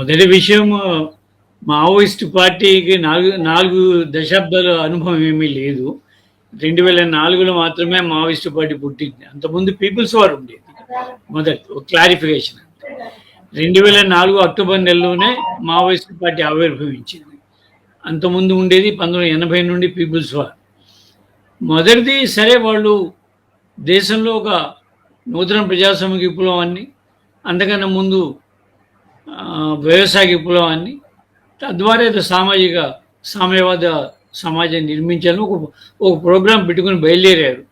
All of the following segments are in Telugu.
మొదటి విషయం మావోయిస్ట్ పార్టీకి నాలుగు నాలుగు దశాబ్దాల అనుభవం ఏమీ లేదు. రెండు వేల నాలుగులో మాత్రమే మావోయిస్ట్ పార్టీ పుట్టింది. అంతకుముందు పీపుల్స్ వార్ ఉండేది. మొదటి ఒక క్లారిఫికేషన్ రెండు వేల నాలుగు అక్టోబర్ నెలలోనే మావోయిస్ట్ పార్టీ ఆవిర్భవించింది. అంతకుముందు ఉండేది పంతొమ్మిది ఎనభై నుండి పీపుల్స్ వార్. మొదటిది సరే వాళ్ళు దేశంలో ఒక నూతన ప్రజాస్వామిక విప్లవాన్ని అంతకన్నా ముందు వ్యవసాయ విప్లవాన్ని తద్వారా ఏదో సామాజిక సామ్యవాద సమాజాన్ని నిర్మించాలని ఒక ఒక ప్రోగ్రాం పెట్టుకుని బయలుదేరారు.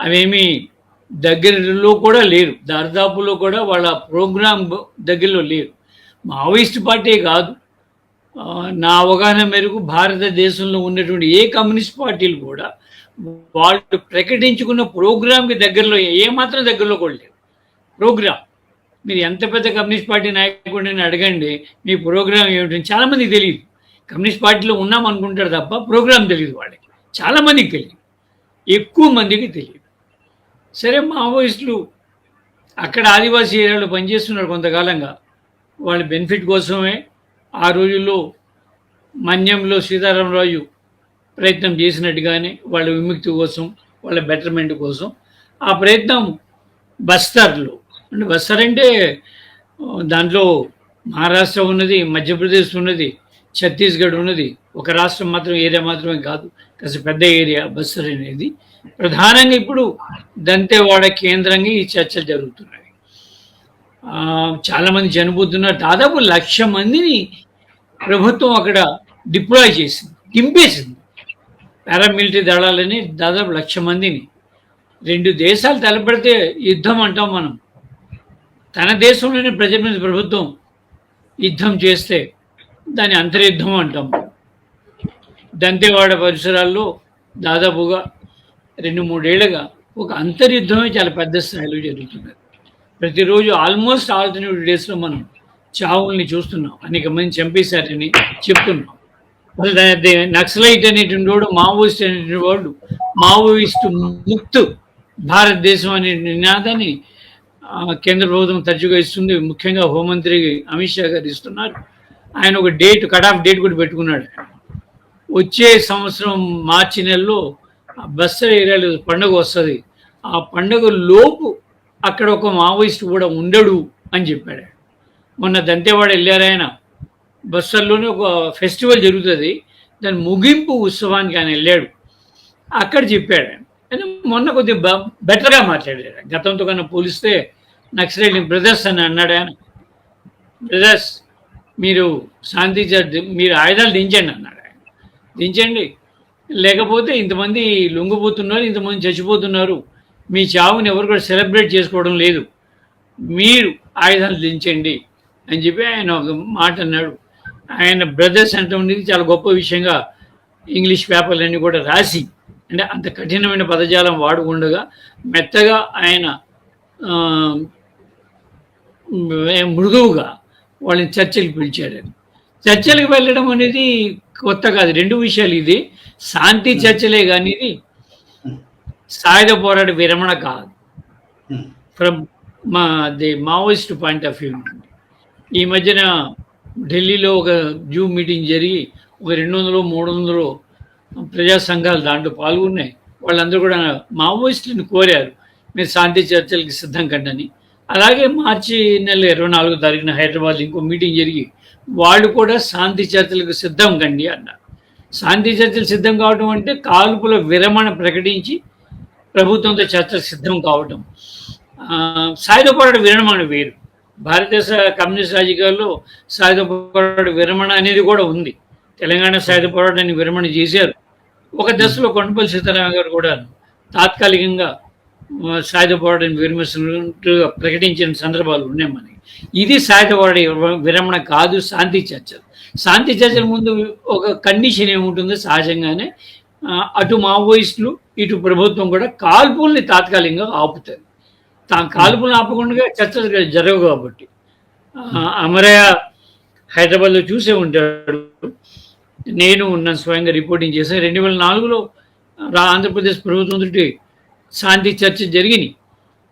అవేమి దగ్గరలో కూడా లేరు. దాదాపులో కూడా వాళ్ళ ప్రోగ్రాం దగ్గరలో లేరు. మావోయిస్ట్ పార్టీ కాదు. నా అవగాహన మేరకు భారతదేశంలో ఉన్నటువంటి ఏ కమ్యూనిస్ట్ పార్టీలు కూడా వాళ్ళు ప్రకటించుకున్న ప్రోగ్రాంకి దగ్గరలో ఏమాత్రం దగ్గరలో కూడా లేవు ప్రోగ్రాం. మీరు ఎంత పెద్ద కమ్యూనిస్ట్ పార్టీ నాయకుడిని అడగండి మీ ప్రోగ్రాం ఏమిటని చాలామందికి తెలియదు కమ్యూనిస్ట్ పార్టీలో ఉన్నాం అనుకుంటారు తప్ప ప్రోగ్రామ్ తెలియదు వాళ్ళకి. చాలామందికి తెలియదు ఎక్కువ మందికి తెలియదు సరే మావోయిస్టులు అక్కడ ఆదివాసీ ఏరియాలో పనిచేస్తున్నారు కొంతకాలంగా. వాళ్ళ బెనిఫిట్ కోసమే ఆ రోజుల్లో మన్యంలో సీతారామరాజు ప్రయత్నం చేసినట్టుగానే వాళ్ళ విముక్తి కోసం వాళ్ళ బెటర్మెంట్ కోసం ఆ ప్రయత్నం బస్తర్లో అంటే అంటే దాంట్లో మహారాష్ట్ర ఉన్నది మధ్యప్రదేశ్ ఉన్నది ఛత్తీస్గఢ్ ఉన్నది ఒక రాష్ట్రం మాత్రం ఏరియా మాత్రమే కాదు కాస్త పెద్ద ఏరియా బస్సర్ అనేది. ప్రధానంగా ఇప్పుడు దంతేవాడ కేంద్రంగా ఈ చర్చలు జరుగుతున్నాయి. చాలామంది చనిపోతున్నారు దాదాపు లక్ష మందిని ప్రభుత్వం అక్కడ డిప్లాయ్ చేసింది దింపేసింది. పారామిలిటరీ దళాలని దాదాపు లక్ష మందిని. రెండు దేశాలు తలపెడితే యుద్ధం అంటాం మనం. తన దేశంలోని ప్రజల మీద ప్రభుత్వం యుద్ధం చేస్తే దాని అంతర్యుద్ధం అంటాం. దంతేవాడ పరిసరాల్లో దాదాపుగా రెండు మూడేళ్ళుగా ఒక అంతర్యుద్ధమే చాలా పెద్ద స్థాయిలో జరుగుతున్నది ప్రతిరోజు ఆల్మోస్ట్ ఆల్టర్నేటివ్ డేస్లో మనం చావుల్ని చూస్తున్నాం. అనేక మంది చంపేశారని చెప్తున్నాం. నక్సలైట్ అనేటువంటి వాడు మావోయిస్ట్ అనేటువంటి వాడు మావోయిస్ట్ ముక్త్ భారతదేశం అనే నినాదాన్ని కేంద్ర ప్రభుత్వం తరచుగా ఇస్తుంది. ముఖ్యంగా హోంమంత్రి అమిత్ షా గారు ఇస్తున్నారు. ఆయన ఒక డేట్ కట్ ఆఫ్ డేట్ కూడా పెట్టుకున్నాడు. వచ్చే సంవత్సరం మార్చి నెలలో ఆ బస్తర్ ఏరియాలో పండుగ వస్తుంది. ఆ పండుగ లోపు అక్కడ ఒక మావోయిస్ట్ కూడా ఉండడు అని చెప్పాడు. మొన్న దంతేవాడ వెళ్ళారు ఆయన. ఒక ఫెస్టివల్ జరుగుతుంది. దాని ముగింపు ఉత్సవానికి ఆయన వెళ్ళాడు. అక్కడ చెప్పాడు. ఆయన. మొన్న కొద్దిగా బ- బెటర్గా మాట్లాడాడు గతంతో కన్నా పోలిస్తే నక్సలైట్ బ్రదర్స్ అని అన్నాడు ఆయన. బ్రదర్స్ మీరు శాంతి మీరు ఆయుధాలు దించండి అన్నాడు ఆయన. దించండి. లేకపోతే ఇంతమంది లొంగిపోతున్నారు ఇంతమంది చచ్చిపోతున్నారు. మీ చావుని ఎవరు కూడా సెలబ్రేట్ చేసుకోవడం లేదు. మీరు ఆయుధాలు దించండి అని చెప్పి ఆయన ఒక మాట అన్నాడు. ఆయన బ్రదర్స్ అంటే ఉండేది చాలా గొప్ప విషయంగా ఇంగ్లీష్ పేపర్లన్నీ కూడా రాసి అంటే అంత కఠినమైన పదజాలం వాడుకుండగా మెత్తగా ఆయన మృదువుగా వాళ్ళని చర్చలకు పిలిచారు చర్చలకు వెళ్ళడం అనేది కొత్త కాదు రెండు విషయాలు ఇది. శాంతి చర్చలే కానీ ఇది సాయుధ పోరాట విరమణ కాదు. ఫ్రమ్ మా the Maoist point of view నుండి. ఈ మధ్యన ఢిల్లీలో ఒక జూమ్ మీటింగ్ జరిగి ఒక రెండు వందలు మూడు వందలు ప్రజా సంఘాలు దాంట్లో పాల్గొన్నాయి. వాళ్ళందరూ కూడా మావోయిస్టులను కోరారు. మీరు శాంతి చర్చలకి సిద్ధం కండని. అలాగే మార్చి నెల ఇరవై నాలుగో తారీఖున హైదరాబాద్ ఇంకో మీటింగ్ జరిగి వాళ్ళు కూడా శాంతి చర్చలకు సిద్ధం కండి అన్నారు శాంతి చర్చలు సిద్ధం కావడం అంటే కాల్పుల విరమణ ప్రకటించి ప్రభుత్వంతో చర్చలు సిద్ధం కావటం. సాయుధ పోరాట విరమణ వేరు. భారతదేశ కమ్యూనిస్ట్ రాజకీయాల్లో సాయుధ పోరాట విరమణ అనేది కూడా ఉంది. తెలంగాణ సాయుధ పోరాటాన్ని విరమణ చేశారు. ఒక దశలో కొండపల్లి సీతారామ గారు కూడా తాత్కాలికంగా ఆ, విరమిస్తున్నట్టు ప్రకటించిన సందర్భాలు ఉన్నాయి మనకి. ఇది సాయుధపోరాట విరమణ కాదు శాంతి చర్చలు. శాంతి చర్చల ముందు ఒక కండిషన్ ఏముంటుందో? సహజంగానే అటు మావోయిస్టులు ఇటు ప్రభుత్వం కూడా కాల్పుల్ని తాత్కాలికంగా ఆపుతారు. తా కాల్పులను ఆపకుండా చర్చలు జరగవు కాబట్టి. అమరయ్య హైదరాబాద్లో చూసే ఉంటాడు. నేను ఉన్నాను స్వయంగా రిపోర్టింగ్ చేశాను. రెండు వేల నాలుగులో రా ఆంధ్రప్రదేశ్ ప్రభుత్వం తోటి శాంతి చర్చ జరిగినాయి.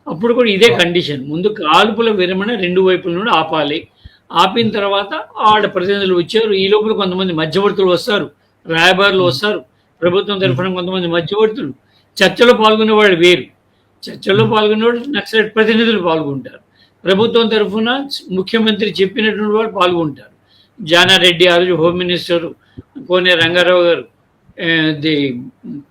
అప్పుడు కూడా ఇదే కండిషన్. ముందు కాల్పుల విరమణ రెండు వైపుల నుండి ఆపాలి. ఆపిన తర్వాత వాళ్ళ ప్రతినిధులు వచ్చారు. ఈ లోపల కొంతమంది మధ్యవర్తులు వస్తారు. రాయబారులు వస్తారు. ప్రభుత్వం తరఫున కొంతమంది మధ్యవర్తులు. చర్చలో పాల్గొనే వాళ్ళు వేరు. చర్చల్లో పాల్గొనే వాళ్ళు నక్సలైట్ ప్రతినిధులు పాల్గొంటారు. ప్రభుత్వం తరఫున ముఖ్యమంత్రి చెప్పినటువంటి వాళ్ళు పాల్గొంటారు. జానారెడ్డి ఆ రోజు హోమ్ మినిస్టర్ కోనే రంగారావు గారు ది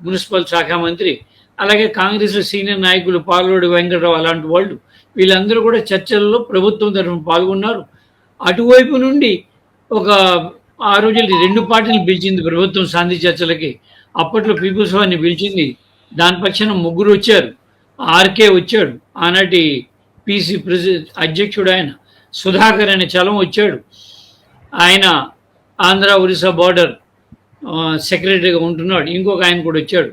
మున్సిపల్ శాఖ మంత్రి అలాగే కాంగ్రెస్ సీనియర్ నాయకులు పాల్గొడు వెంకటరావు అలాంటి వాళ్ళు వీళ్ళందరూ కూడా చర్చల్లో ప్రభుత్వం తరఫున పాల్గొన్నారు. అటువైపు నుండి ఒక ఆ రోజులకి రెండు పార్టీలు పిలిచింది ప్రభుత్వం శాంతి చర్చలకి అప్పట్లో పీపుల్స్ వారిని పిలిచింది దాని పక్షాన ముగ్గురు వచ్చారు. ఆర్కే వచ్చాడు ఆనాటి పీసీ ప్రెసి అధ్యక్షుడు ఆయన సుధాకర్ అనే చలం వచ్చాడు. ఆయన ఆంధ్ర ఒరిస్సా బార్డర్ సెక్రటరీగా ఉంటున్నాడు. ఇంకొక ఆయన కూడా వచ్చాడు.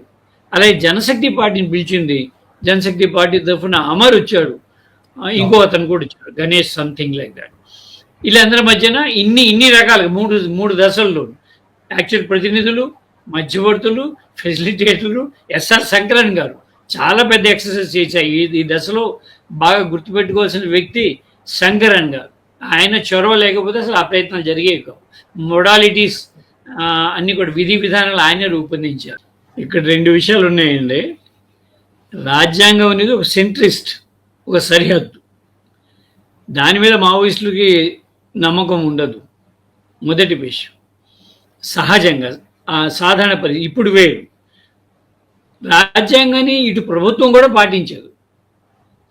అలాగే జనశక్తి పార్టీని పిలిచింది. జనశక్తి పార్టీ తరఫున అమర్ వచ్చాడు. ఇంకో అతను కూడా వచ్చాడు. Ganesh something like that. వీళ్ళందరి మధ్యన ఇన్ని ఇన్ని రకాలుగా మూడు మూడు దశల్లో యాక్చువల్ ప్రతినిధులు మధ్యవర్తులు ఫెసిలిటేటర్లు ఎస్ఆర్ శంకరన్ గారు. చాలా పెద్ద ఎక్సర్సైజ్ చేశాయి ఈ ఈ దశలో బాగా గుర్తుపెట్టుకోవాల్సిన వ్యక్తి శంకరన్ గారు. ఆయన చొరవ లేకపోతే అసలు ఆ ప్రయత్నాలు జరిగేవి కావు. మొడాలిటీస్ అన్ని కూడా విధి విధానాలు ఆయనే రూపొందించారు. ఇక్కడ రెండు విషయాలు ఉన్నాయండి. రాజ్యాంగం అనేది ఒక సెంట్రిస్ట్ ఒక సరిహద్దు. దాని మీద మావోయిస్టులకి నమ్మకం ఉండదు. మొదటి విషయం. సహజంగా సాధారణ పరిస్థితి ఇప్పుడు వేరు. రాజ్యాంగాన్ని ఇటు ప్రభుత్వం కూడా పాటించదు.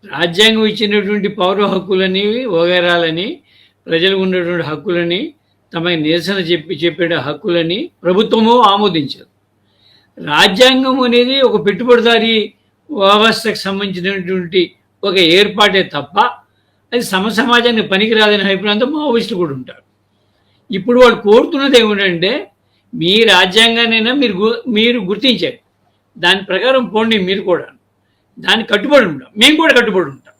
రాజ్యాంగం ఇచ్చినటువంటి పౌర హక్కులని వగైరాలని ప్రజలకు ఉన్నటువంటి హక్కులని తమ నిరసన చెప్పి చెప్పే హక్కులని ప్రభుత్వము ఆమోదించదు. రాజ్యాంగం అనేది ఒక పెట్టుబడిదారి వ్యవస్థకు సంబంధించినటువంటి ఒక ఏర్పాటే తప్ప అది సమ సమాజానికి పనికిరాదని అభిప్రాయంతో మావోయిస్టులు కూడా ఉంటారు. ఇప్పుడు వాళ్ళు కోరుతున్నది ఏమిటంటే మీ రాజ్యాంగాన్నైనా మీరు గు- మీరు గుర్తించారు దాని ప్రకారం పోండి మీరు కూడా. దానికి కట్టుబడి ఉంటాం. మేము కూడా కట్టుబడి ఉంటాం.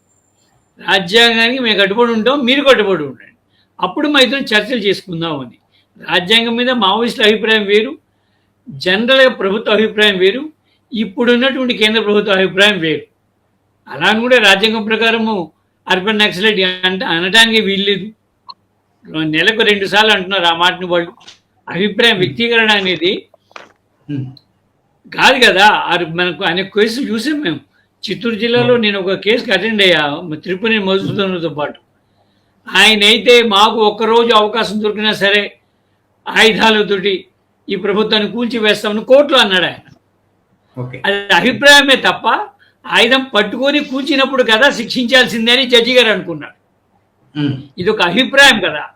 రాజ్యాంగానికి మేము కట్టుబడి ఉంటాం మీరు కట్టుబడి ఉండండి. అప్పుడు మా ఇద్దరం చర్చలు చేసుకుందాం అని. రాజ్యాంగం మీద మావోయిస్టుల అభిప్రాయం వేరు జనరల్గా ప్రభుత్వ అభిప్రాయం వేరు ఇప్పుడు ఉన్నటువంటి కేంద్ర ప్రభుత్వ అభిప్రాయం వేరు. అలా అని కూడా రాజ్యాంగం ప్రకారము అర్బన్ నక్సలైట్ అంటే అనడానికి వీల్లేదు. నెలకు రెండు సార్లు అంటున్నారు ఆ మాటని వాళ్ళు. అభిప్రాయం వ్యక్తీకరణ అనేది. కాదు కదా. అది మనకు అనేక కేసులు చూసాం మేము. చిత్తూరు జిల్లాలో నేను ఒక కేసుకి అటెండ్ అయ్యా తిరుపతి మధుసూదనుతో పాటు. ఆయన అయితే మాకు ఒక్కరోజు అవకాశం దొరికినా సరే ఆయుధాలతోటి ఈ ప్రభుత్వాన్ని కూల్చివేస్తామని కోర్టులో అన్నాడు ఆయన. ఓకే. అది అభిప్రాయమే తప్ప ఆయుధం పట్టుకొని కూల్చినప్పుడు కదా శిక్షించాల్సిందే అని జడ్జి గారు అనుకున్నాడు. ఇది ఒక అభిప్రాయం కదా.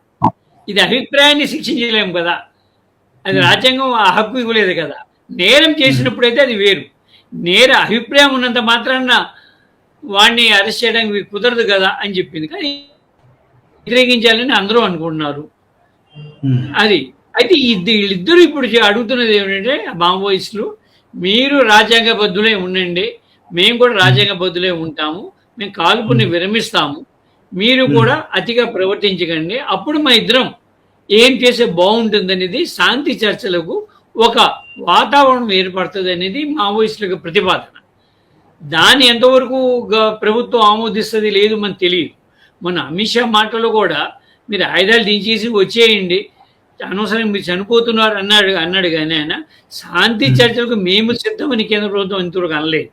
ఇది అభిప్రాయాన్ని శిక్షించలేము కదా. అది రాజ్యాంగం ఆ హక్కు ఇవ్వలేదు కదా. నేరం చేసినప్పుడైతే అది వేరు. నేర అభిప్రాయం ఉన్నంత మాత్రాన వాడిని అరెస్ట్ చేయడానికి కుదరదు కదా అని చెప్పింది. కానీ వ్యతిరేకించాలని అందరూ అనుకుంటున్నారు. అది అయితే వీళ్ళిద్దరూ ఇప్పుడు అడుగుతున్నది ఏమిటంటే మావోయిస్టులు మీరు రాజ్యాంగబద్ధులే ఉండండి మేము కూడా రాజ్యాంగబద్ధులే ఉంటాము మేము కాల్పుని విరమిస్తాము మీరు కూడా అతిగా ప్రవర్తించకండి అప్పుడు మా ఇద్దరం ఏం చేస్తే బాగుంటుంది అనేది శాంతి చర్చలకు ఒక వాతావరణం ఏర్పడుతుంది అనేది మావోయిస్టులకు ప్రతిపాదన. దాన్ని ఎంతవరకు ప్రభుత్వం ఆమోదిస్తుంది లేదు మనకు తెలియదు. మొన్న అమిత్ షా మాటలో కూడా మీరు ఆయుధాలు దించేసి వచ్చేయండి అనవసరం మీరు చనిపోతున్నారు అన్నాడు అన్నాడు కానీ ఆయన శాంతి చర్చలకు మేము సిద్ధమని కేంద్ర ప్రభుత్వం ఇంతవరకు అనలేదు.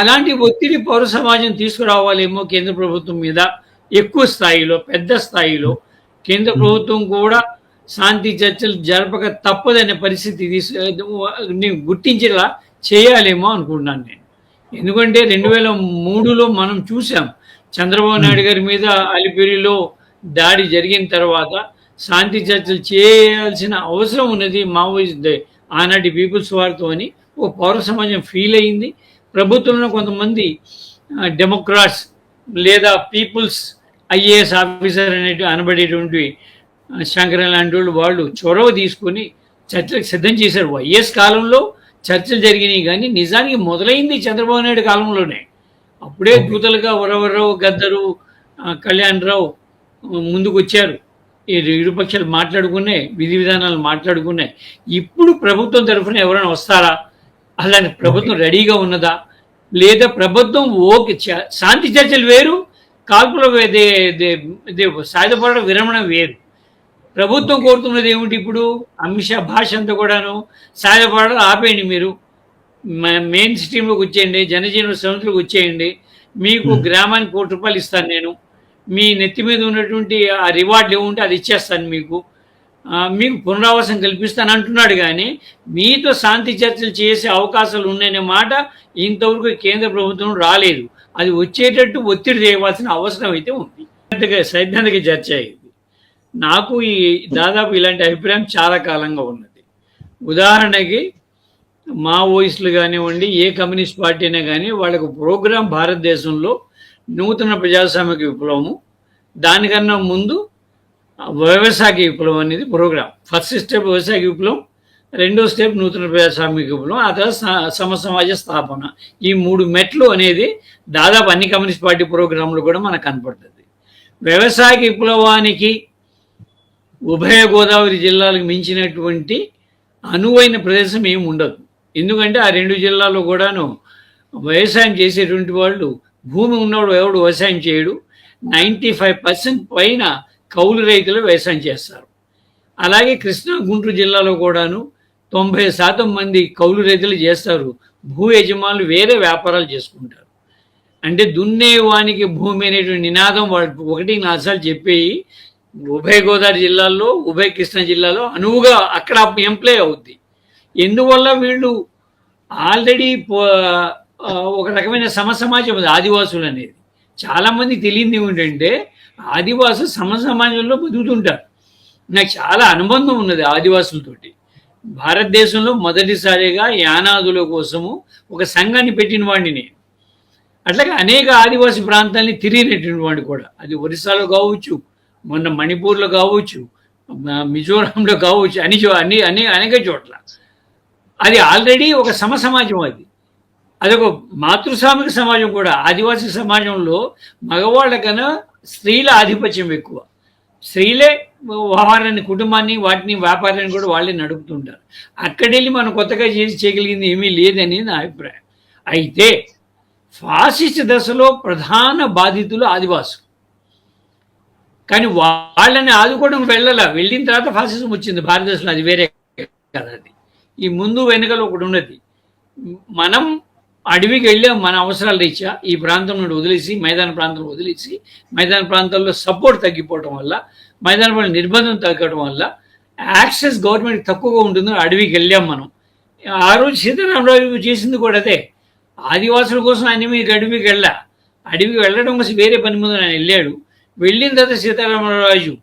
అలాంటి ఒత్తిడి పౌర సమాజం తీసుకురావాలేమో కేంద్ర ప్రభుత్వం మీద ఎక్కువ స్థాయిలో పెద్ద స్థాయిలో కేంద్ర ప్రభుత్వం కూడా శాంతి చర్చలు జరపక తప్పదనే పరిస్థితి గుర్తించేలా చేయాలేమో అనుకుంటున్నాను నేను. ఎందుకంటే రెండు వేల మూడులో మనం చూసాం చంద్రబాబు నాయుడు గారి మీద అలిపిరిలో దాడి జరిగిన తర్వాత శాంతి చర్చలు చేయాల్సిన అవసరం ఉన్నది మావోయిస్ట్ ఆనాటి పీపుల్స్ వారితో అని ఒక పౌర సమాజం ఫీల్ అయింది. ప్రభుత్వంలో కొంతమంది డెమోక్రాట్స్ లేదా పీపుల్స్ ఐఏఎస్ ఆఫీసర్ అనేటి అనబడేటువంటి ఆ, శంకరన్ లాంటి వాళ్ళు వాళ్ళు చొరవ తీసుకొని చర్చలకు సిద్ధం చేశారు. వైఎస్ కాలంలో చర్చలు జరిగినాయి కానీ నిజానికి మొదలైంది చంద్రబాబు నాయుడు కాలంలోనే. అప్పుడే దూతలుగా వరవరరావు గద్దరు కళ్యాణ్ రావు ముందుకు వచ్చారు ఈ ఇరుపక్షాలు మాట్లాడుకున్నాయి విధి విధానాలు మాట్లాడుకున్నాయి ఇప్పుడు ప్రభుత్వం తరఫున ఎవరైనా వస్తారా? అలానే ప్రభుత్వం రెడీగా ఉన్నదా? లేదా ప్రభుత్వం ఓకే శాంతి చర్చలు వేరు కాల్పుల సాయుధ పోరాట విరమణ వేరు. ప్రభుత్వం కోరుతున్నది ఏమిటి ఇప్పుడు? అమిత్ షా భాష అంతా కూడాను సాయుధ పోరాటం ఆపేయండి మీరు. మెయిన్ స్ట్రీమ్లోకి వచ్చేయండి జనజీవన సంస్థలకు వచ్చేయండి. మీకు గ్రామానికి కోటి రూపాయలు ఇస్తాను నేను. మీ నెత్తి మీద ఉన్నటువంటి ఆ రివార్డులు ఏముంటే అది ఇచ్చేస్తాను మీకు. మీకు పునరావాసం కల్పిస్తాను అంటున్నాడు కానీ మీతో శాంతి చర్చలు చేసే అవకాశాలు ఉన్నాయనే మాట ఇంతవరకు కేంద్ర ప్రభుత్వం రాలేదు. అది వచ్చేటట్టు ఒత్తిడి చేయవలసిన అవసరం అయితే ఉంది. సైద్ధాంతిక- చర్చ అయింది నాకు ఈ దాదాపు ఇలాంటి అభిప్రాయం చాలా కాలంగా ఉన్నది. ఉదాహరణకి మావోయిస్టులు కానివ్వండి ఏ కమ్యూనిస్ట్ పార్టీ అయినా కానీ వాళ్ళకు ప్రోగ్రాం భారతదేశంలో నూతన ప్రజాస్వామిక విప్లవము. దానికన్నా ముందు వ్యవసాయ విప్లవం అనేది ప్రోగ్రాం. ఫస్ట్ స్టెప్ వ్యవసాయ విప్లవం రెండో స్టెప్ నూతన ప్రజాస్వామిక విప్లవం ఆ తర్వాత సమ సమసమాజ స్థాపన. ఈ మూడు మెట్లు అనేది దాదాపు అన్ని కమ్యూనిస్ట్ పార్టీ ప్రోగ్రాంలు కూడా మనకు కనపడుతుంది. వ్యవసాయ విప్లవానికి ఉభయ గోదావరి జిల్లాలకు మించినటువంటి అనువైన ప్రదేశం ఏమి ఉండదు. ఎందుకంటే ఆ రెండు జిల్లాల్లో కూడాను వ్యవసాయం చేసేటువంటి వాళ్ళు భూమి ఉన్నవాడు ఎవడు వ్యవసాయం చేయడు. నైంటీ ఫైవ్ పర్సెంట్ పైన కౌలు రైతులు వ్యవసాయం చేస్తారు. అలాగే కృష్ణా గుంటూరు జిల్లాలో కూడాను తొంభై శాతం మంది కౌలు రైతులు చేస్తారు. భూ యజమానులు వేరే వ్యాపారాలు చేసుకుంటారు. అంటే దున్నేవానికి భూమి అనేటువంటి నినాదం వాళ్ళు ఒకటి నాసాలు చెప్పేయి ఉభయ గోదావరి జిల్లాల్లో ఉభయ కృష్ణా జిల్లాలో అనువుగా అక్కడ ఎంప్లాయ్ అవుద్ది. ఎందువల్ల వీళ్ళు ఆల్రెడీ ఒక రకమైన సమసమాజం ఉంది ఆదివాసులు అనేది. చాలామంది తెలియంది ఏమిటంటే సమ సమసమాజంలో బతుకుతుంటారు. నాకు చాలా అనుబంధం ఉన్నది ఆదివాసులతోటి. భారతదేశంలో మొదటిసారిగా యానాదుల కోసము ఒక సంఘాన్ని పెట్టిన వాడిని నేను. అట్లాగే అనేక ఆదివాసీ ప్రాంతాల్ని తిరిగినటువంటి వాడు కూడా. అది ఒరిస్సాలో కావచ్చు మొన్న మణిపూర్లో కావచ్చు మిజోరాంలో కావచ్చు అని చో- అన్ని అనే అనేక చోట్ల. అది ఆల్రెడీ ఒక సమ సమాజం అది. అదొక మాతృస్వామిక సమాజం కూడా. ఆదివాసీ సమాజంలో మగవాళ్ళకన్నా స్త్రీల ఆధిపత్యం ఎక్కువ. స్త్రీలే వ్యవహారాన్ని కుటుంబాన్ని వాటిని వ్యాపారాన్ని కూడా వాళ్ళే నడుపుతుంటారు. అక్కడెళ్ళి మనం కొత్తగా చేసి చేయగలిగింది ఏమీ లేదని నా అభిప్రాయం. అయితే ఫాసిస్ట్ దశలో ప్రధాన బాధితులు ఆదివాసులు. కానీ వాళ్ళని ఆదుకోవడం వెళ్ళాల? వెళ్ళిన తర్వాత ఫాసిజం వచ్చింది భారతదేశంలో. అది వేరే కదా అది. ఈ ముందు వెనుకలు ఒకటి ఉన్నది. మనం అడవికి వెళ్ళాం మన అవసరాల రీత్యా ఈ ప్రాంతం నుండి వదిలేసి మైదాన ప్రాంతం వదిలేసి మైదాన ప్రాంతాల్లో సపోర్ట్ తగ్గిపోవటం వల్ల మైదాన ప్రాంతం నిర్బంధం తగ్గడం వల్ల యాక్సెస్ గవర్నమెంట్ తక్కువగా ఉంటుంది అడవికి వెళ్ళాం మనం. ఆ రోజు సీతారామరాజు చేసింది కూడా అదే. ఆదివాసుల కోసం ఆయన మీకు అడవికి వెళ్ళా. అడవికి వెళ్ళడం కోసం వేరే పని ముందు ఆయన వెళ్ళాడు. వెళ్ళిన తర్వాత సీతారామరాజు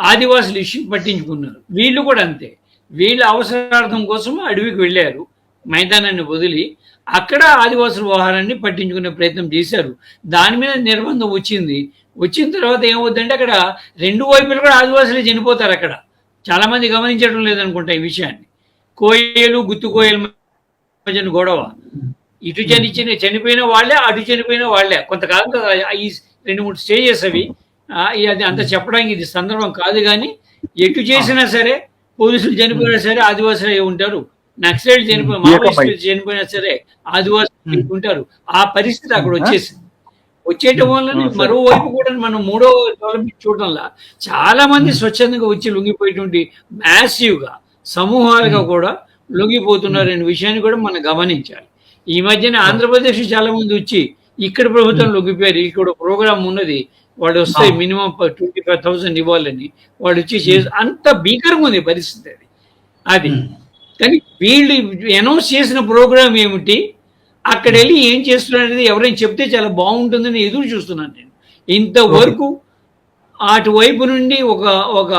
ఆదివాసులు ఇష్యూ పట్టించుకున్నారు. వీళ్ళు కూడా అంతే. వీళ్ళ అవసరార్థం కోసం అడవికి వెళ్ళారు. మైదానాన్ని వదిలి అక్కడ ఆదివాసుల వ్యవహారాన్ని పట్టించుకునే ప్రయత్నం చేశారు. దాని మీద నిర్బంధం వచ్చింది. వచ్చిన తర్వాత ఏమవుతుందంటే అక్కడ రెండు వైపులు కూడా ఆదివాసులే చనిపోతారు అక్కడ. చాలా మంది గమనించడం లేదనుకుంటా ఈ విషయాన్ని. కోయలు గుత్తు కోయల మధ్యన గొడవ. ఇటు చనిచ్చిన చనిపోయిన వాళ్ళే అటు చనిపోయిన వాళ్ళే. కొంతకాలం ఈ రెండు మూడు స్టేజెస్ అవి. అది అంత చెప్పడానికి ఇది సందర్భం కాదు కానీ ఎటు చేసినా సరే పోలీసులు చనిపోయినా సరే ఆదివాసులు ఉంటారు. నక్సలైట్ చనిపోయి మావోయిస్టులు చనిపోయినా సరే ఆదివాసులు ఉంటారు. ఆ పరిస్థితి అక్కడ వచ్చేసింది. వచ్చేయటం వల్ల మరోవైపు కూడా మనం మూడో డెవలప్మెంట్ చూడడంలా చాలా మంది స్వచ్ఛందంగా వచ్చి లొంగిపోయేటువంటి massive గా సమూహాలుగా కూడా లొంగిపోతున్నారు అనే విషయాన్ని కూడా మనం గమనించాలి. ఈ మధ్యన ఆంధ్రప్రదేశ్ చాలా మంది వచ్చి ఇక్కడ ప్రభుత్వం లొంగిపోయారు. ఇక్కడ ప్రోగ్రామ్ ఉన్నది. వాళ్ళు వస్తే మినిమం ట్వంటీ ఫైవ్ థౌసండ్ ఇవ్వాలని. వాళ్ళు వచ్చి చేసి అంత భీకరంగా ఉంది పరిస్థితి అది. అది. కానీ వీళ్ళు అనౌన్స్ చేసిన ప్రోగ్రామ్ ఏమిటి? అక్కడ వెళ్ళి ఏం చేస్తున్నారు అనేది ఎవరైనా చెప్తే చాలా బాగుంటుందని ఎదురు చూస్తున్నాను నేను. ఇంతవరకు అటువైపు నుండి ఒక ఒక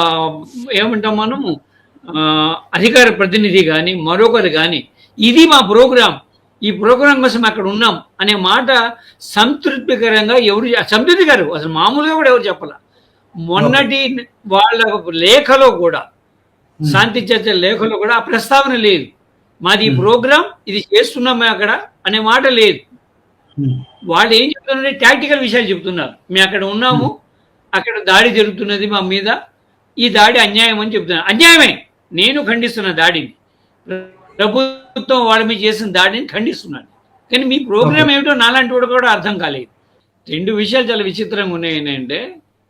ఏమంటాం మనము అధికార ప్రతినిధి కానీ మరొకరు కానీ ఇది మా ప్రోగ్రాం. ఈ ప్రోగ్రాం కోసం అక్కడ ఉన్నాం అనే మాట సంతృప్తికరంగా ఎవరు సంతృప్తికరం అసలు మామూలుగా కూడా ఎవరు చెప్పాల. మొన్నటి వాళ్ళ లేఖలో కూడా శాంతి చర్చ లేఖలో కూడా ఆ ప్రస్తావన లేదు. మాది ఈ ప్రోగ్రాం ఇది చేస్తున్నాం మేము అక్కడ అనే మాట లేదు. వాళ్ళు ఏం చెప్తున్నారంటే టాక్టికల్ విషయాలు చెప్తున్నారు. మేము అక్కడ ఉన్నాము అక్కడ దాడి జరుగుతున్నది మా మీద ఈ దాడి అన్యాయం అని చెప్తున్నారు. అన్యాయమే నేను ఖండిస్తున్న దాడిని. ప్రభుత్వం వాళ్ళ మీద చేసిన దాడిని ఖండిస్తున్నాను. కానీ మీ ప్రోగ్రామ్ ఏమిటో నాలాంటి వాడు కూడా అర్థం కాలేదు. రెండు విషయాలు చాలా విచిత్రంగా ఉన్నాయి ఏంటంటే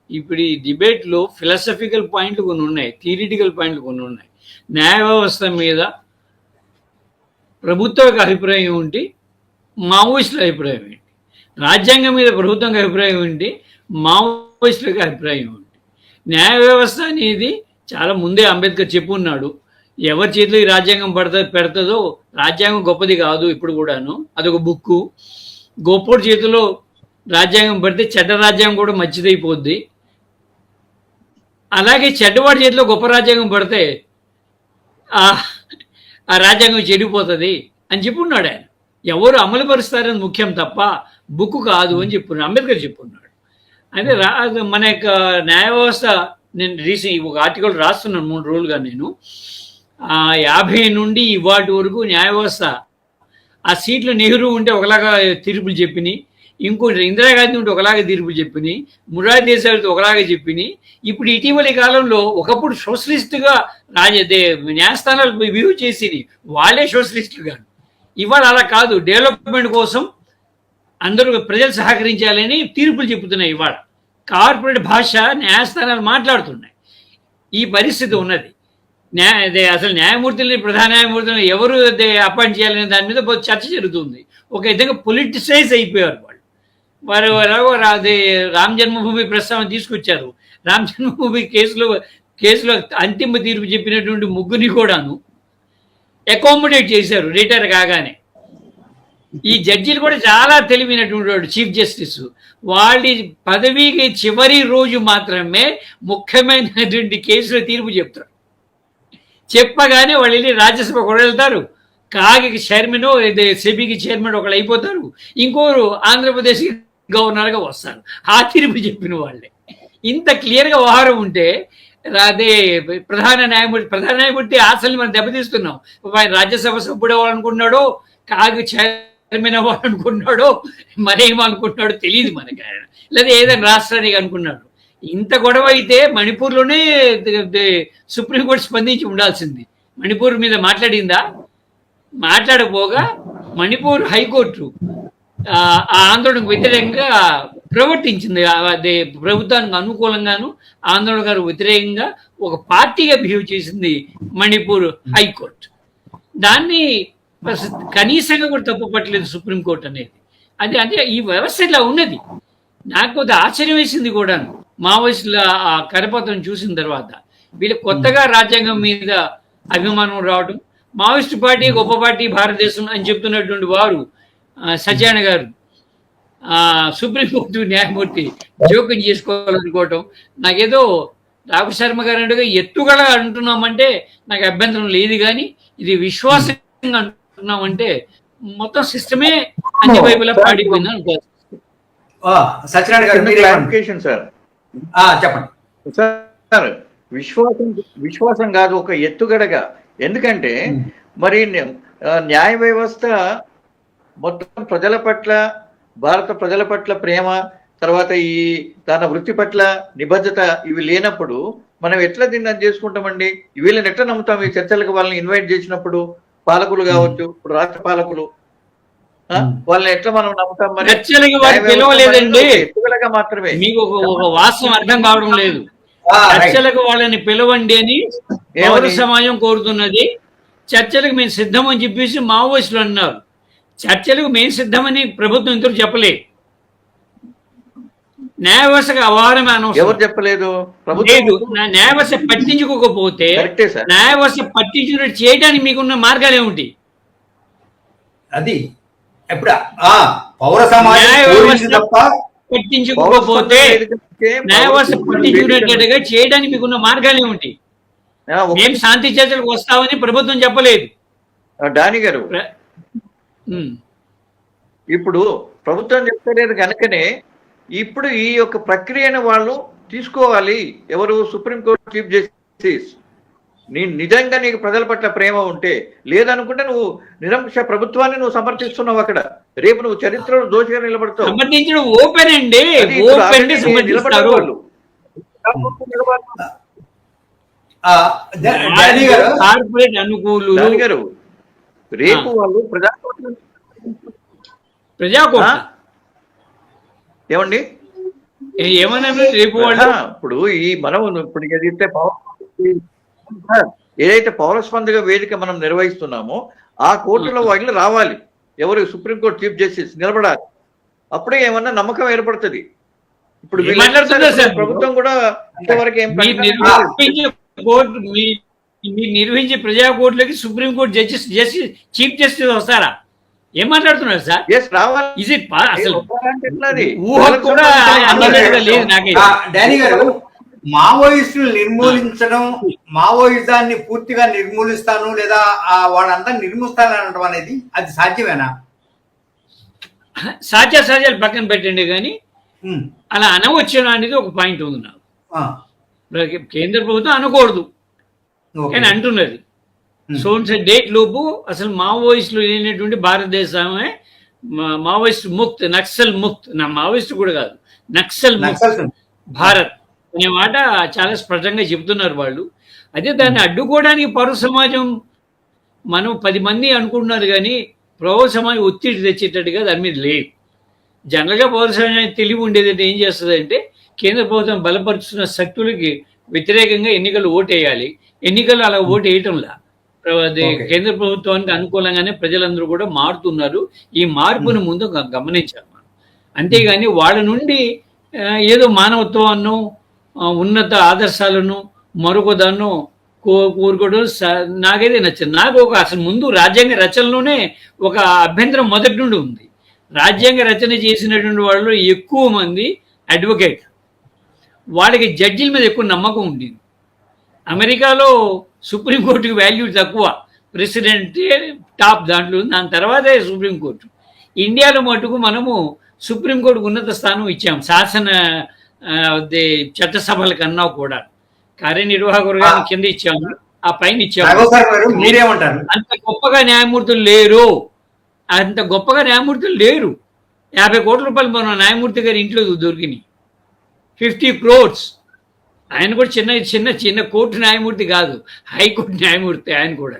ఇప్పుడు ఈ డిబేట్లో ఫిలాసఫికల్ పాయింట్లు కొన్ని ఉన్నాయి థియరిటికల్ పాయింట్లు కొన్ని ఉన్నాయి. న్యాయ వ్యవస్థ మీద ప్రభుత్వ అభిప్రాయం ఏంటి? మావోయిస్టుల అభిప్రాయం ఏంటి? రాజ్యాంగం మీద ప్రభుత్వంకి అభిప్రాయం ఏంటి? మావోయిస్టుల యొక్క అభిప్రాయం ఏంటి? న్యాయ వ్యవస్థ అనేది చాలా ముందే అంబేద్కర్ చెప్పున్నాడు ఎవరి చేతిలో ఈ రాజ్యాంగం పడత పెడతదో రాజ్యాంగం గొప్పది కాదు ఇప్పుడు కూడాను. అదొక బుక్కు. గొప్పోడి చేతిలో రాజ్యాంగం పడితే చెడ్డ రాజ్యాంగం కూడా మంచిదైపోద్ది. అలాగే చెడ్డవాడి చేతిలో గొప్ప రాజ్యాంగం పడితే ఆ రాజ్యాంగం చెడిపోతుంది అని చెప్పున్నాడు ఆయన. ఎవరు అమలు పరుస్తారని ముఖ్యం తప్ప బుక్ కాదు అని చెప్పున్నాడు. అంబేద్కర్ చెప్పున్నాడు. అయితే రా మన యొక్క న్యాయ వ్యవస్థ నేను రీసెంట్ ఒక ఆర్టికల్ రాస్తున్నాను మూడు రోజులుగా నేను. యాభై నుండి ఇవాటి వరకు న్యాయ వ్యవస్థ ఆ సీట్లు నెహ్రూ ఉంటే ఒకలాగా తీర్పులు చెప్పినాయి. ఇంకోటి ఇందిరాగాంధీ ఉంటే ఒకలాగా తీర్పు చెప్పినాయి మురారి దేశాలతో ఒకలాగా చెప్పినాయి ఇప్పుడు ఇటీవలి కాలంలో ఒకప్పుడు సోషలిస్టుగా రాజ న్యాయస్థానాలు వ్యూ చేసి వాళ్ళే సోషలిస్టులు ఇవాళ అలా కాదు. డెవలప్మెంట్ కోసం అందరూ ప్రజలు సహకరించాలని తీర్పులు చెబుతున్నాయి ఇవాళ. కార్పొరేట్ భాష న్యాయస్థానాలు మాట్లాడుతున్నాయి. ఈ పరిస్థితి ఉన్నది. న్యాయ అసలు న్యాయమూర్తులని ప్రధాన న్యాయమూర్తులను ఎవరు అదే అపాయింట్ చేయాలనే దాని మీద చర్చ జరుగుతుంది. ఒక విధంగా పొలిటిసైజ్ అయిపోయారు వాళ్ళు. వారు ఎలాగో అదే రామ్ జన్మభూమి ప్రస్తావన తీసుకొచ్చారు. రామ్ జన్మభూమి కేసులో కేసులో అంతిమ తీర్పు చెప్పినటువంటి ముగ్గురిని కూడాను అకామిడేట్ చేశారు రిటైర్ కాగానే. ఈ జడ్జిలు కూడా చాలా తెలివైనటువంటి వాడు చీఫ్ జస్టిస్. వాళ్ళ పదవికి చివరి రోజు మాత్రమే ముఖ్యమైనటువంటి కేసులో తీర్పు చెప్తారు. చెప్పగానే వాళ్ళు వెళ్ళి రాజ్యసభ కూడా వెళ్తారు. కాగికి చైర్మన్ సెబీకి చైర్మన్ ఒకళ్ళు అయిపోతారు. ఇంకోరు ఆంధ్రప్రదేశ్ గవర్నర్గా వస్తారు ఆ తీర్పు చెప్పిన వాళ్ళే. ఇంత క్లియర్గా వ్యవహారం ఉంటే అదే ప్రధాన న్యాయమూర్తి ప్రధాన న్యాయమూర్తి ఆశల్ని మనం దెబ్బతీస్తున్నాం. ఆయన రాజ్యసభ సభ్యుడు అవ్వాలనుకున్నాడో కాగు చైర్మన్ అవ్వాలనుకున్నాడో మరేం అనుకుంటున్నాడో తెలియదు మనకి ఆయన. లేదా ఏదైనా రాష్ట్రానికి అనుకున్నాడు. ఇంత గొడవ అయితే మణిపూర్లోనే సుప్రీంకోర్టు స్పందించి ఉండాల్సింది. మణిపూర్ మీద మాట్లాడిందా? మాట్లాడపోగా మణిపూర్ హైకోర్టు ఆ ఆందోళనకు వ్యతిరేకంగా ప్రవర్తించింది. అదే ప్రభుత్వానికి అనుకూలంగాను ఆందోళనకు వ్యతిరేకంగా ఒక పార్టీగా బిహేవ్ చేసింది మణిపూర్ హైకోర్టు. దాన్ని కనీసంగా కూడా తప్పు పట్టలేదు సుప్రీంకోర్టు అనేది. అది అంటే ఈ వ్యవస్థ ఇలా ఉన్నది. నాకు కొద్ది ఆశ్చర్యం వేసింది కూడా మావోయిస్టుల ఆ కరపత్రం చూసిన తర్వాత వీళ్ళు కొత్తగా రాజ్యాంగం మీద అభిమానం రావడం మావోయిస్టు పార్టీ గొప్ప పార్టీ భారతదేశం అని చెప్తున్నటువంటి వారు ఆ, సత్యనారాయణ గారు ఆ, సుప్రీంకోర్టు న్యాయమూర్తి జోక్యం చేసుకోవాలనుకోవటం నాకేదో రాఘు శర్మ గారు అంటే ఎత్తుగడ అంటున్నామంటే నాకు అభ్యంతరం లేదు కానీ ఇది విశ్వాసంగా అంటున్నామంటే మొత్తం సిస్టమే అన్ని వైపులా పాడిపోయింది అనుకోవచ్చు ఆ, సత్యనారాయణ గారు మీరే క్లారిఫికేషన్ సార్ ఆ, చెప్పండి. సార్ విశ్వాసం విశ్వాసం కాదు ఒక ఎత్తుగడగా. ఎందుకంటే మరి న్య- ఆ, న్యాయ వ్యవస్థ మొత్తం ప్రజల పట్ల భారత ప్రజల పట్ల ప్రేమ తర్వాత ఈ తన వృత్తి పట్ల నిబద్ధత ఇవి లేనప్పుడు మనం ఎట్లా దీన్ని చేసుకుంటామండి? వీళ్ళని ఎట్లా నమ్ముతాం? ఈ చర్చలకు వాళ్ళని ఇన్వైట్ చేసినప్పుడు పాలకులు కావచ్చు ఇప్పుడు రాష్ట్ర పాలకులు వాళ్ళని ఎట్లా మనం నమ్ముతాం మరి? చర్చలకి పిలవలేదండి. మాత్రమే. మీకు ఒక వాస్తవం అర్థం కావడం లేదు. చర్చలకు వాళ్ళని పిలవండి అని ఏమని? సమాజం కోరుతున్నది. చర్చలకు మేము సిద్ధం అని చెప్పేసి మావోయిస్టులు అన్నారు. చర్చలకు మేము సిద్ధమని ప్రభుత్వం ఇంతకు చెప్పలేదు న్యాయ వ్యవస్థకు అవారమే ఎవరు చెప్పలేదు? లేదు ప్రభుత్వం నా న్యాయ వ్యవస్థ పట్టించుకోకపోతే కరెక్టే సార్. న్యాయ వ్యవస్థ పట్టించుకున్నట్టు చేయడానికి మీకున్న మార్గాలు ఏమిటి? అది ఎప్పుడు? పౌర సమాజం పట్టించుకోకపోతే న్యాయ వ్యవస్థ పట్టించుకునేటట్టుగా చేయడానికి మీకున్న మార్గాలు ఏమిటి? మేము శాంతి చర్చలకు వస్తామని ప్రభుత్వం చెప్పలేదు. డాని గారు. ఇప్పుడు ప్రభుత్వం చెప్తలేదు కనుకనే ఇప్పుడు ఈ యొక్క ప్రక్రియను వాళ్ళు తీసుకోవాలి. ఎవరు సుప్రీంకోర్టు చీఫ్ జస్టిస్. నీ నిజంగా నీకు ప్రజల పట్ల ప్రేమ ఉంటే లేదనుకుంటే నువ్వు నిరంకుశ ప్రభుత్వాన్ని నువ్వు సమర్థిస్తున్నావు అక్కడ. రేపు నువ్వు చరిత్రలో దోషిగా నిలబడతావు. సమర్థించడం ఓపెన్ అండి. కార్పొరేట్ అనుకూలు గారు రేపు వాళ్ళు ప్రజా ప్రజాకోట? ఏమండి? ఏ- ఏమన్నా రేపు వాళ్ళు? ఆహా, ఇప్పుడు ఈ మనం ఇప్పుడు ఏదైతే ఏదైతే పౌర స్పందన వేదిక మనం నిర్వహిస్తున్నామో ఆ కోర్టులో వాళ్ళు రావాలి. ఎవరు సుప్రీంకోర్టు చీఫ్ జస్టిస్ నిలబడాలి. అప్పుడే ఏమన్నా నమ్మకం ఏర్పడుతుంది. ఇప్పుడు? ప్రభుత్వం కూడా ఇంతవరకు ఏం కోర్టు మీ- నిర్వహించే ప్రజా కోర్టులకి supreme court justice justice chief justice వస్తారా? ఏం మాట్లాడుతున్నారు సార్? ఎస్ రావాలి. ఇజ్ ఇట్ అసలు? ఊహకు కూడా లేదు నాకైతే డానీ గారు మావోయిస్టులు నిర్మూలించడం మావోయిజాన్ని పూర్తిగా నిర్మూలిస్తాను లేదా ఆ వాళ్ళంతా నిర్మూలిస్తాను అనడం అనేది అది సాధ్యమేనా? సాధ్య సాధ్యాలు పక్కన పెట్టండి కానీ అలా అనవచ్చును అనేది ఒక పాయింట్ ఉంది నాకు. కేంద్ర ప్రభుత్వం అనకూడదు. ఓకే. కానీ అంటున్నది. సోన్స్ డేట్ లోపు అసలు మావోయిస్టులు లేనటువంటి భారతదేశమే మా- మావోయిస్ట్ ముక్త్ నక్సల్ ముక్త్. నా మావోయిస్ట్ కూడా కాదు నక్సల్ ముక్త్. భారత్ అనే మాట చాలా స్పష్టంగా చెబుతున్నారు వాళ్ళు. అదే దాన్ని అడ్డుకోవడానికి పౌర సమాజం మనం పది మంది అనుకుంటున్నారు కానీ పౌర సమాజం ఒత్తిడి తెచ్చేటట్టుగా దాని మీద లేదు. జనరల్గా పౌర సమాజం తెలివి ఉండేది అంటే ఏం చేస్తుంది అంటే కేంద్ర ప్రభుత్వం బలపరుచుతున్న శక్తులకి వ్యతిరేకంగా ఎన్నికలు ఓటు వేయాలి ఎన్నికలు అలా ఓటు వేయటంలా. కేంద్ర ప్రభుత్వానికి అనుకూలంగానే ప్రజలందరూ కూడా మారుతున్నారు. ఈ మార్పును ముందు గ- గమనించాలి మనం. అంతేగాని వాళ్ళ నుండి ఏదో మానవత్వాన్ని ఉన్నత ఆదర్శాలను మరొకదాన్ని కో కోరుకోవడం నాకైతే నచ్చదు. నాకు ఒక అసలు ముందు రాజ్యాంగ రచనలోనే ఒక అభ్యంతరం మొదటి నుండి ఉంది. రాజ్యాంగ రచన చేసినటువంటి వాళ్ళు ఎక్కువ మంది అడ్వకేట్. వాళ్ళకి జడ్జిల మీద ఎక్కువ నమ్మకం ఉండేది. అమెరికాలో సుప్రీంకోర్టుకి వాల్యూ తక్కువ. ప్రెసిడెంట్ టాప్ దాంట్లో దాని తర్వాతే సుప్రీంకోర్టు. ఇండియాలో మటుకు మనము సుప్రీంకోర్టుకు ఉన్నత స్థానం ఇచ్చాం. శాసన చట్టసభల కన్నా కూడా. కార్యనిర్వాహకులుగా ఆ. కింద ఇచ్చాము. ఆ పైన ఇచ్చాము. మీరేమంటారు? అంత గొప్పగా న్యాయమూర్తులు లేరు. అంత గొప్పగా న్యాయమూర్తులు లేరు. యాభై కోట్ల రూపాయలు మన న్యాయమూర్తి గారి ఇంట్లో దొరికినాయి. ఫిఫ్టీ క్రోర్స్. ఆయన కూడా చిన్న చిన్న చిన్న కోర్టు న్యాయమూర్తి కాదు. హైకోర్టు న్యాయమూర్తి ఆయన కూడా.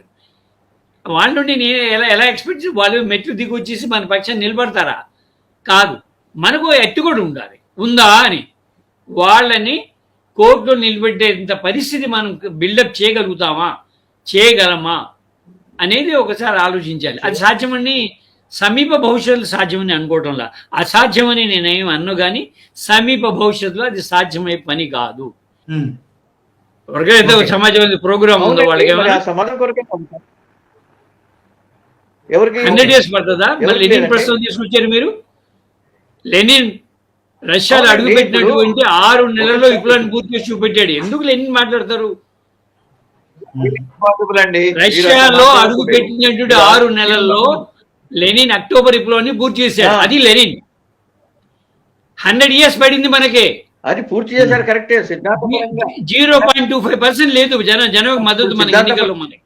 వాళ్ళ నుండి నేను ఎలా ఎలా ఎక్స్పెక్ట్ చేసి వాళ్ళు మెట్లు దిగి వచ్చేసి మన పక్షాన్ని నిలబడతారా? కాదు. మనకు ఎట్టు కూడా ఉండాలి. ఉందా అని. వాళ్ళని కోర్టులో నిలబెట్టేంత పరిస్థితి మనం బిల్డప్ చేయగలుగుతామా? చేయగలమా? అనేది ఒకసారి ఆలోచించాలి. అది సాధ్యమని సమీప భవిష్యత్తులో సాధ్యమని అనుకోవటంలా. అసాధ్యమని నేనేం అన్ను కానీ సమీప భవిష్యత్తులో అది సాధ్యమయ్యే పని కాదు. ఎవరికైతే సమాజం ప్రోగ్రామ్ ఉందో వాళ్ళకి సమాధానం కొరకే. ఎవరికి హండ్రెడ్ ఇయర్స్ పడుతుందా? ఎవరికి లెనిన్. ప్రస్తుతం తీసుకొచ్చారు మీరు? లెనిన్ రష్యాలో అడుగుపెట్టినటువంటి ఆరు నెలల్లో విప్లవాన్ని పూర్తి చేసి చూపెట్టాడు. ఎందుకు లెనిన్ మాట్లాడతారు? రష్యాలో అడుగుపెట్టినటువంటి ఆరు నెలల్లో లెనిన్ అక్టోబర్ విప్లవాన్ని పూర్తి చేశాడు. అది లెనిన్. హండ్రెడ్ ఇయర్స్ పడింది మనకే. అది పూర్తి చేశారు కరెక్టే సిద్ధాంతపరంగా. Zero point two five percent లేదు జన జనం మద్దతు మన ఎన్నికల్లో మనకి.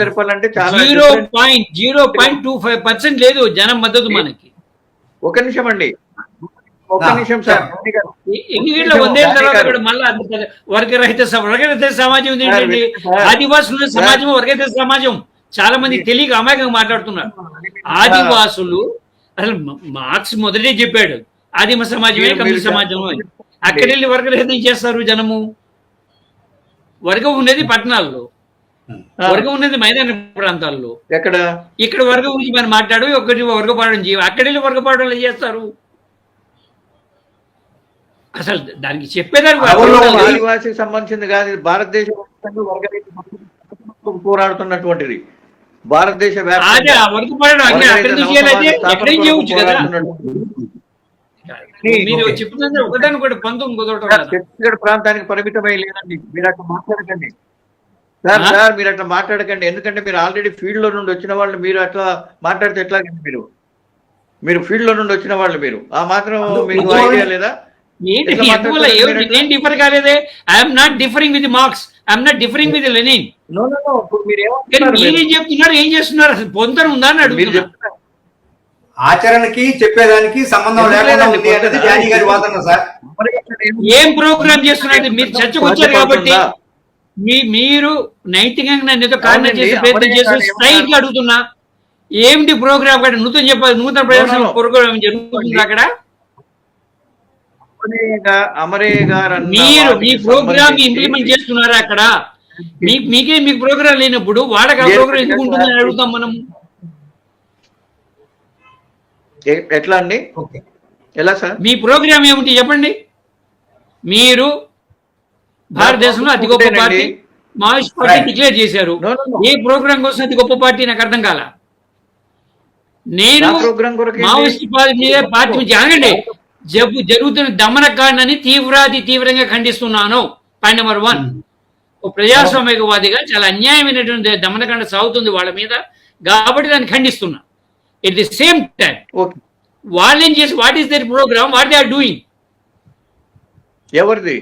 జరపాలంటే చాలా zero. Point zero point two five percent లేదు జనం మద్దతు మనకి. ఒక నిమిషం అండి. ఒక నిమిషం సార్. ఎన్నికల్లో వందేళ్ళ తర్వాత కూడా మళ్ళీ వర్గరహిత వర్గరహిత సమాజం సార్, ఆదివాసుల సమాజం వర్గరహిత సమాజం. చాలా మంది తెలియక అమాయకంగా మాట్లాడుతున్నారు. ఆదివాసులు అసలు మార్క్స్ మొదటే చెప్పాడు. ఆదిమ సమాజమే కమ్యూనిస్ట్ సమాజం అని. అక్కడ వెళ్ళి వర్గరహితం చేస్తారు జనము. వర్గం ఉన్నది పట్టణాల్లో. వర్గం ఉన్నది మైదాన ప్రాంతాల్లో. ఎక్కడ? ఇక్కడ వర్గం గురించి మనం మాట్లాడు ఒకటి వర్గపాడం చేయ అక్కడ వెళ్ళి వర్గపాడం చేస్తారు? అసలు దానికి చెప్పేదానికి. ఆదివాసికి సంబంధించింది కాదు భారతదేశ పోరాడుతున్నటువంటిది. భారతదేశ వ్యాప్తంగా అక్కడ ఎక్కడేం చేయవచ్చు కదా. మీరు ఒకదాని కూడా పంతం ఛత్తీస్గఢ్ ప్రాంతానికి పరిమితమై లేదండి. మీరు అట్లా మాట్లాడకండి. సార్? సార్ మీరు అట్లా మాట్లాడకండి. ఎందుకంటే మీరు ఆల్రెడీ ఫీల్డ్లో నుండి వచ్చిన వాళ్ళు మీరు అట్లా మాట్లాడితే ఎట్లాగండి మీరు? మీరు ఫీల్డ్లో నుండి వచ్చిన వాళ్ళు మీరు. ఆ మాత్రం మీకు ఐడియా లేదా? Differ కాలేదే? I'm not differing with Marx I'm not differing with Lenin మీరు చెప్తున్నారు? ఏం చేస్తున్నారు? అసలు పొంతన ఉందా అని మీరు అడుగుతున్నా. చెప్తున్నారు. ఆచరణకి చెప్పేదానికి సంబంధం లేకుండా ఉంది అనేది గారి వాదన సార్. ఏం- ప్రోగ్రామ్ చేస్తున్నది మీరు చర్చకు వచ్చారు కాబట్టి మీ మీరు నైతికంగా నన్ను ఏదో కారణం చేసే ప్రయత్నం చేసి స్ట్రైట్గా అడుగుతున్నా. ఏమిటి ప్రోగ్రామ్ అక్కడ? నూతన చెప్ప నూతన ప్రయోజనం. ప్రోగ్రామ్ జరుగుతుంది అక్కడ? మీరు మీ ప్రోగ్రామ్ ఇంప్లిమెంట్ చేస్తున్నారా అక్కడ? మీకు మీకే మీకు ప్రోగ్రామ్ లేనప్పుడు వాళ్ళకి ఆ Yes, ప్రోగ్రామ్ ఎందుకు ఉంటుందని అడుగుతాం మనం. ఎట్లా అండి? ఓకే. ఎలా సార్? మీ ప్రోగ్రామ్ ఏమిటి చెప్పండి? మీరు భారతదేశంలో అతి గొప్ప. Party Maoist party. డిక్లేర్ చేశారు. ఏ ప్రోగ్రామ్ కోసం అతి గొప్ప పార్టీ నాకు అర్థం కాల? నేను? మావోయిస్ట్ పార్టీ పార్టీ అనగండి. జబ్బు జరుగుతున్న దమనకాండని తీవ్రాతి తీవ్రంగా ఖండిస్తున్నాను. పాయింట్ నెంబర్ వన్ ఓ ప్రజాస్వామికవాదిగా చాలా అన్యాయమైనటువంటి దమనకాండ సాగుతుంది వాళ్ళ మీద. కాబట్టి దాన్ని ఖండిస్తున్నా. At the same time okay వాళ్ళు ఏం చేసి what is their programme what they are doing ఎవరిది?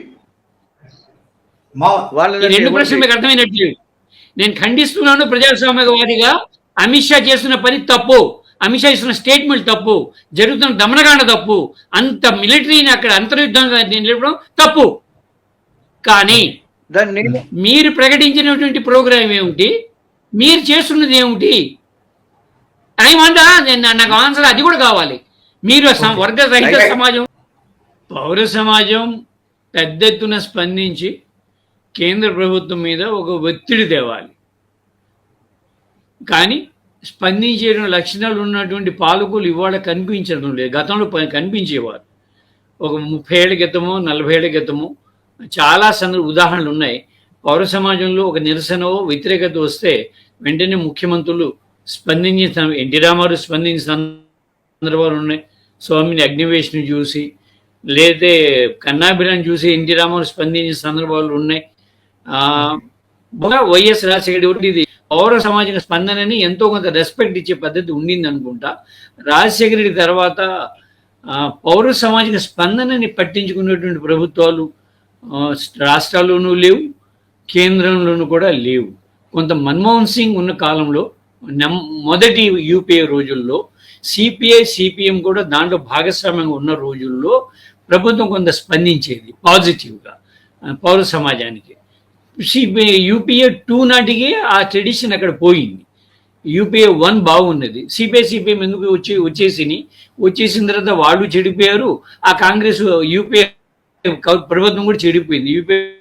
రెండు? ప్రశ్నలు మీకు అర్థమైనట్లు నేను ఖండిస్తున్నాను ప్రజాస్వామ్యవాదిగా అమిత్ షా చేస్తున్న పని తప్పు. అమిత్ షా ఇస్తున్న స్టేట్మెంట్ తప్పు. జరుగుతున్న దమనకాండ తప్పు. అంత మిలిటరీని అక్కడ అంతర్యుద్ధంగా నిలపడం తప్పు. కానీ మీరు ప్రకటించినటువంటి ప్రోగ్రామ్ ఏమిటి? మీరు చేస్తున్నది ఏమిటి? టైం నేను నాకు ఆన్సర్ అది కూడా కావాలి. మీరు వర్గ రహిత. సమాజం పౌర సమాజం పెద్ద ఎత్తున స్పందించి కేంద్ర ప్రభుత్వం మీద ఒక ఒత్తిడి తేవాలి. కానీ స్పందించే లక్షణాలు ఉన్నటువంటి పాలకులు ఇవాళ కనిపించడం లేదు. గతంలో కనిపించేవారు. ఒక ముప్పై ఏళ్ళ క్రితము నలభై ఏళ్ళ క్రితము చాలా సందర్భ ఉదాహరణలు ఉన్నాయి. పౌర సమాజంలో ఒక నిరసన వ్యతిరేకత వస్తే వెంటనే ముఖ్యమంత్రులు స్పందించిన ఎన్టీ రామారావు స్పందించిన సందర్భాలు ఉన్నాయి. స్వామిని అగ్నివేష్ని చూసి లేతే కన్నాభిరాన్ని చూసి ఎన్టీ రామారావు స్పందించిన సందర్భాలు ఉన్నాయి. బాగా వైఎస్ రాజశేఖర రెడ్డి ఇది పౌర సమాజం స్పందనని ఎంతో కొంత రెస్పెక్ట్ ఇచ్చే పద్ధతి ఉండింది అనుకుంటా. రాజశేఖర రెడ్డి తర్వాత పౌర సమాజిక స్పందనని పట్టించుకునేటువంటి ప్రభుత్వాలు రాష్ట్రాల్లోనూ లేవు కేంద్రంలోనూ కూడా లేవు. కొంత మన్మోహన్ సింగ్ ఉన్న కాలంలో మొదటి యూపీఏ రోజుల్లో సిపిఐ సిపిఎం కూడా దాంట్లో భాగస్వామ్యంగా ఉన్న రోజుల్లో ప్రభుత్వం కొంత స్పందించేది పాజిటివ్గా పౌర సమాజానికి. సిపిఐ యూపీఏ టూ నాటికి ఆ ట్రెడిషన్ అక్కడ పోయింది. యూపీఏ వన్ బాగున్నది. సిపిఐ సిపిఎం ఎందుకు వచ్చి వచ్చేసింది వచ్చేసిన తర్వాత వాళ్ళు చెడిపోయారు ఆ కాంగ్రెస్ యూపీఏ ప్రభుత్వం కూడా చెడిపోయింది. యూపీఏ